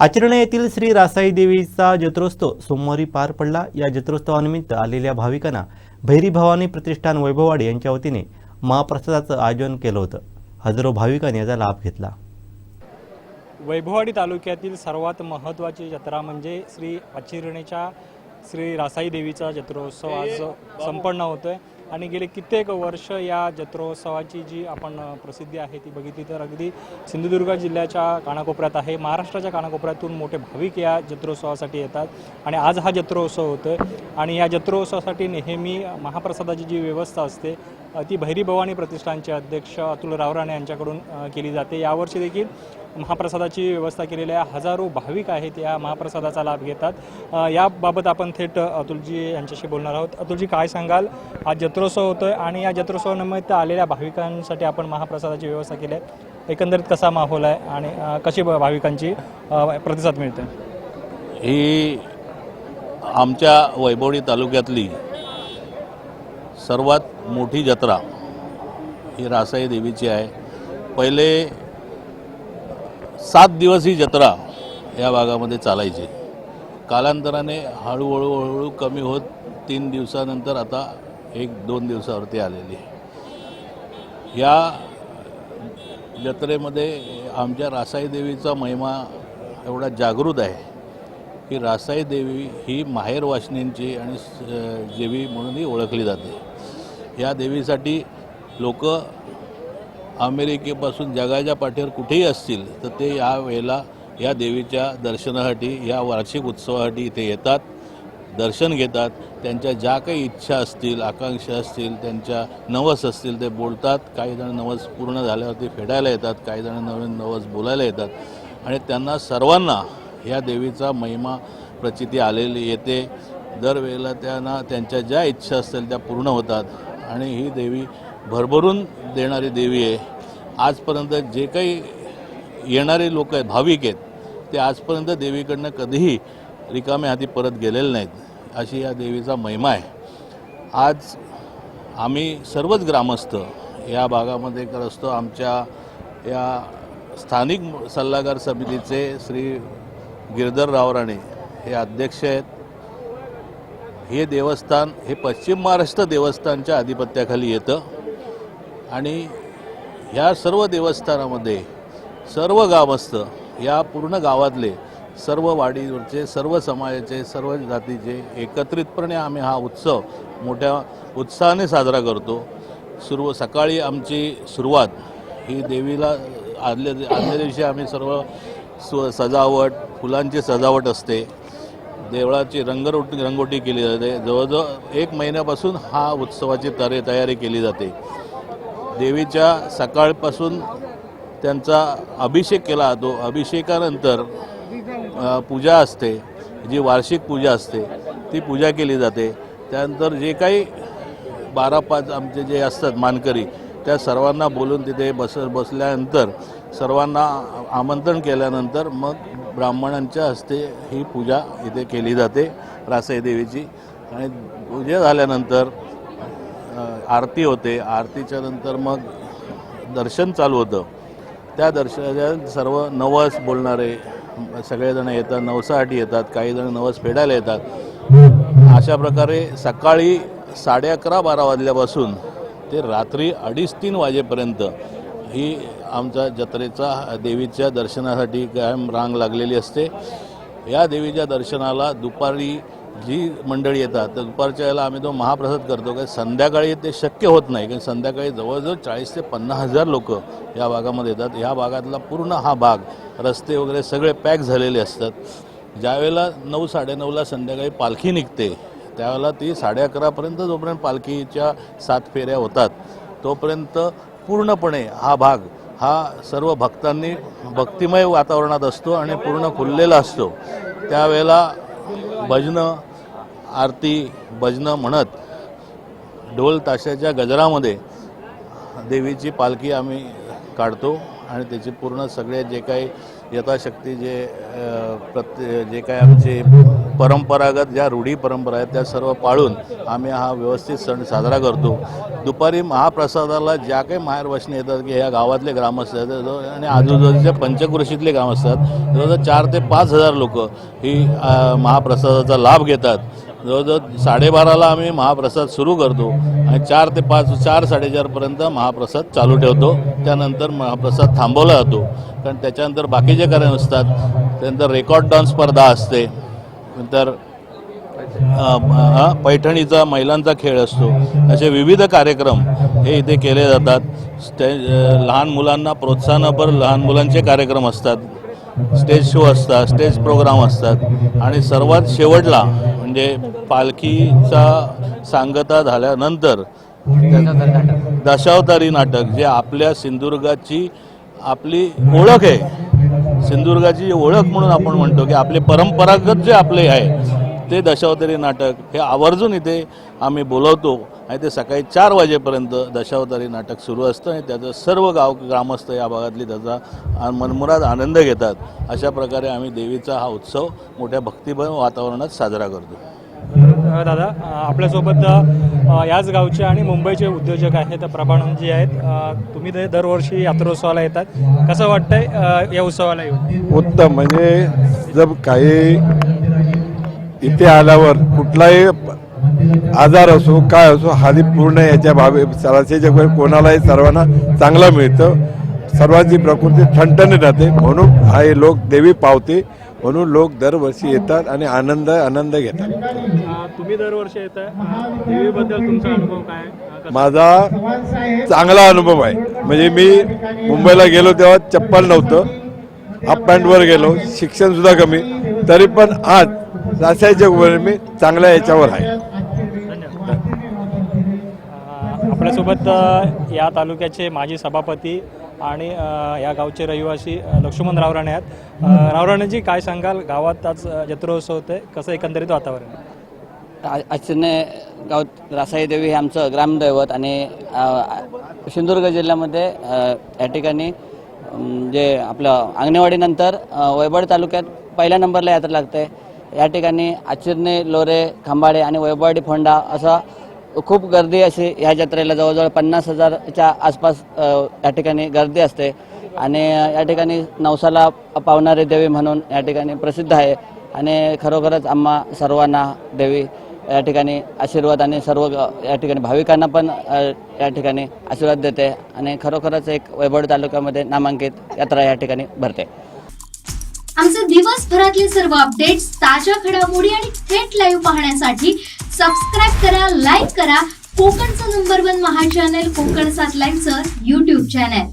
आचरणे येथील श्री रासाई देवीचा जत्रोत्सव सोमवारी पार पडला. या जत्रोत्सवानिमित्त आलेल्या भाविकांना भैरी भवानी प्रतिष्ठान वैभववाडी यांच्या वतीने महाप्रसादाचं आयोजन केलं होतं. हजारो भाविकांनी याचा लाभ घेतला. वैभववाडी तालुक्यातील सर्वात महत्त्वाची जत्रा म्हणजे श्री अचिरणेच्या श्री रासाई देवीचा जत्रोत्सव आज संपन्न होतो आहे आणि गेले कित्येक वर्ष या जत्रोत्सवाची जी आपण प्रसिद्धी आहे ती बघितली तर अगदी सिंधुदुर्ग जिल्ह्याच्या कानाकोपऱ्यात आहे. महाराष्ट्राच्या कानाकोपऱ्यातून मोठे भाविक या जत्रोत्सवासाठी येतात आणि आज हा जत्रोत्सव होतो आहे आणि या जत्रोत्सवासाठी नेहमी महाप्रसादाची जी व्यवस्था असते ती भैरी भवानी प्रतिष्ठानचे अध्यक्ष अतुल रावराणे यांच्याकडून केली जाते. यावर्षी देखील महाप्रसादाची व्यवस्था केलेल्या हजारो भाविक आहेत या महाप्रसादाचा लाभ घेतात. याबाबत आपण थेट अतुलजी यांच्याशी बोलणार आहोत. अतुलजी काय सांगाल? आज जत्रोत्सव होतोय आणि या जत्रोत्सवानिमित्त आलेल्या भाविकांसाठी आपण महाप्रसादाची व्यवस्था केली आहे. एकंदरीत कसा माहोल आहे आणि कशी भाविकांची प्रतिसाद मिळते ही आमच्या वैभवडी तालुक्यातली सर्वात मोठी जत्रा ही रासाई देवीची आहे. पहिले सात दिवस ही जत्रा या भागामध्ये चालायची. कालांतराने हळूहळू हळूहळू कमी होत तीन दिवसानंतर आता एक दोन दिवसावरती आलेली आहे. या जत्रेमध्ये आमच्या रासाई देवीचा महिमा एवढा जागृत आहे की रासाई देवी ही माहेर वाशिनींची आणि स- देवी म्हणूनही ओळखली जाते. या देवीसाठी लोक अमेरिकेपासून जगाच्या पाठीवर कुठेही असतील तर ते या वेळेला या देवीच्या दर्शनासाठी या वार्षिक उत्सवासाठी इथे येतात दर्शन घेतात. त्यांच्या ज्या काही इच्छा असतील आकांक्षा असतील त्यांच्या नवस असतील ते बोलतात. काही जण नवस पूर्ण झाल्यावरती फेडायला येतात काही जण नवीन नवस बोलायला येतात. आणि त्यांना सर्वांना या देवीचा महिमा प्रचिती आलेली येते. दरवेळेला त्यांना त्यांच्या ज्या इच्छा असतील त्या पूर्ण होतात. आणि ही देवी भरभरून देणारी देवी आहे. आजपर्यंत जे काही येणारे लोक आहेत भाविक आहेत ते आजपर्यंत देवीकडनं कधीही रिकाम्या हाती परत गेलेले नाहीत. अशी या देवीचा महिमा आहे. आज आम्ही सर्वच ग्रामस्थ या भागामध्ये करत असतो. आमच्या या स्थानिक सल्लागार समितीचे श्री गिरधर रावराणे हे अध्यक्ष आहेत. हे देवस्थान हे पश्चिम महाराष्ट्र देवस्थानच्या आधिपत्याखाली येतं. आणि ह्या सर्व देवस्थानामध्ये सर्व गावस्थ या पूर्ण गावातले सर्व वाडीवरचे सर्व समाजाचे सर्व जातीचे एकत्रितपणे आम्ही हा उत्सव मोठ्या उत्साहाने साजरा करतो. सुरू सकाळी आमची सुरुवात ही देवीला आदल्या आदल्या दिवशी आम्ही सर्व स्व सजावट फुलांची सजावट असते. देवळाची रंगरोटी रंगोटी केली जाते. जवळजवळ एक महिन्यापासून हा उत्सवाची तरे तयारी केली जाते. देवीच्या सकाळपासून त्यांचा अभिषेक केला जातो. अभिषेकानंतर पूजा असते. जी वार्षिक पूजा असते ती पूजा केली जाते. त्यानंतर जे काही बारा पाच आमचे जे असतात मानकरी त्या सर्वांना बोलून तिथे बस बसल्यानंतर सर्वांना आमंत्रण केल्यानंतर मग ब्राह्मणांच्या हस्ते ही पूजा इथे केली जाते रासाई देवीची. आणि पूजा झाल्यानंतर आरती होते. आरतीच्या नंतर मग दर्शन चालू होतं. त्या दर्शनाच्या सर्व नवस बोलणारे सगळेजण येतात नवसासाठी येतात काही जण नवस फेडायला येतात. अशा प्रकारे सकाळी साडे अकरा बारा वाजल्यापासून ते रात्री अडीच तीन वाजेपर्यंत ही आमचा जत्रेचा देवीच्या दर्शनासाठी कायम रांग लागलेली असते. या देवीच्या दर्शनाला दुपारी जी मंडळी येतात तर दुपारच्या वेळेला आम्ही तो महाप्रसाद करतो. कारण संध्याकाळी ते शक्य होत नाही. कारण संध्याकाळी जवळजवळ चाळीस ते पन्नास हजार लोक या भागामध्ये येतात. ह्या भागातला पूर्ण हा भाग रस्ते वगैरे सगळे पॅक झालेले असतात. ज्यावेळेला नऊ साडेनऊला संध्याकाळी पालखी निघते त्यावेळेला ती साडे अकरापर्यंत जोपर्यंत पालखीच्या सात फेऱ्या होतात तोपर्यंत पूर्णपणे हा भाग हा सर्व भक्तांनी भक्तिमय वातावरणात असतो आणि पूर्ण खुललेला असतो. त्यावेळेला भजनं आरती भजनं म्हणत ढोल ताशाच्या गजरामध्ये देवीची पालखी आम्ही काढतो आणि त्याची पूर्ण सगळे जे काही यथाशक्ती जे प्रत्ये जे काही आमचे परंपरागत ज्या रूढी परंपरा आहेत त्या सर्व पाळून आम्ही हा व्यवस्थित सण साजरा करतो. दुपारी महाप्रसादाला ज्या काही माहेरवाशिनी येतात की ह्या गावातले ग्रामस्थ आहेत आणि आजूबाजूच्या पंचकृषीतले ग्रामस्थ आहेत जवळजवळ चार ते पाच हजार लोक ही महाप्रसादाचा लाभ घेतात. जवळजवळ साडेबाराला आम्ही महाप्रसाद सुरू करतो आणि चार ते पाच चार साडेचारपर्यंत महाप्रसाद चालू ठेवतो. त्यानंतर महाप्रसाद थांबवला जातो. कारण त्याच्यानंतर बाकीचे कार्यक्रम असतात त्यानंतर रेकॉर्ड डान्स स्पर्धा असते. नंतर हा, पैठणीचा महिलांचा खेळ असतो. असे विविध कार्यक्रम हे इथे केले जातात. स्टे लहान मुलांना प्रोत्साहनापर लहान मुलांचे कार्यक्रम असतात. स्टेज शो असतात स्टेज प्रोग्राम असतात. आणि सर्वात शेवटला म्हणजे पालखीचा सांगता झाल्यानंतर दशावतारी नाटक जे आपल्या सिंधुदुर्गाची आपली ओळख आहे. सिंधुदुर्गाची ओळख म्हणून आपण म्हणतो की आपले परंपरागत जे आपले आहे ते दशावतारी नाटक हे आवर्जून इथे आम्ही बोलवतो. आणि ते सकाळी चार वाजेपर्यंत दशावतारी नाटक सुरू असतं आणि त्याचं सर्व गाव ग्रामस्थ या भागातली त्याचा मनमुराद आनंद घेतात. अशा प्रकारे आम्ही देवीचा हा उत्सव मोठ्या भक्तिमय वातावरणात साजरा करतो. दादा आपल्यासोबत याच गावचे आणि मुंबईचे उद्योजक आहेत प्रभानंदजी आहेत. तुम्ही ते दरवर्षी यात्रोत्सवाला येतात. कसं वाटतंय या उत्सवाला येऊन? उत्तम. म्हणजे जर काही इथे आल्यावर कुठलाही आजार असो काय असो हानी पूर्ण याच्या भावे सरासरीच्या कोणालाही सर्वांना चांगला मिळतं. सर्वांची प्रकृती ठणठणी राहते. म्हणून हा हे लोक देवी पावते. म्हणून लोक दरवर्षी येतात आणि आनंद आनंद घेतात. तुम्ही दरवर्षी येत आहे देवीबद्दल तुमचा अनुभव काय? माझा चांगला अनुभव आहे. म्हणजे मी मुंबईला गेलो तेव्हा चप्पल नव्हतं. हाफ पॅन्टवर गेलो. शिक्षण सुद्धा कमी. तरी पण आज रासायच्या वर मी चांगल्या याच्यावर आहे. आपल्यासोबत या तालुक्याचे माजी सभापती आणि या गावचे रहिवासी लक्ष्मण रावराणे आहेत. रावराणेजी काय सांगाल? गावात आज जत्रोत्सव होते कसं एकंदरीत वातावरण? आश्चर्य गाव रासाई देवी हे आमचं ग्रामदैवत आणि सिंधुदुर्ग जिल्ह्यामध्ये या ठिकाणी जे आपलं अंगणेवाडीनंतर अ, वैभड तालुक्यात पहिल्या नंबरला यात्रा लागते. या ठिकाणी आचिरणे लोरे खंबाळे आणि वैभवाडी फोंडा असा खूप गर्दी अशी ह्या जत्रेला जवळजवळ पन्नास हजारच्या आसपास या ठिकाणी गर्दी असते. आणि या ठिकाणी नवसाला पावणारी देवी म्हणून या ठिकाणी प्रसिद्ध आहे. आणि खरोखरच आम्हा सर्वांना देवी या ठिकाणी आशीर्वाद आणि सर्व या ठिकाणी भाविकांना पण या ठिकाणी आशीर्वाद देते आणि खरोखरच एक वैभव तालुक्यामध्ये नामांकित यात्रा या ठिकाणी भरते. आमचे दिवसभरातले सर्व अपडेट्स ताज्या घडामोडी आणि थेट लाईव्ह पाहण्यासाठी सबस्क्राईब करा लाईक करा. कोकणचं नंबर वन महा चॅनल कोकण सात लाईव्हचं युट्यूब चॅनल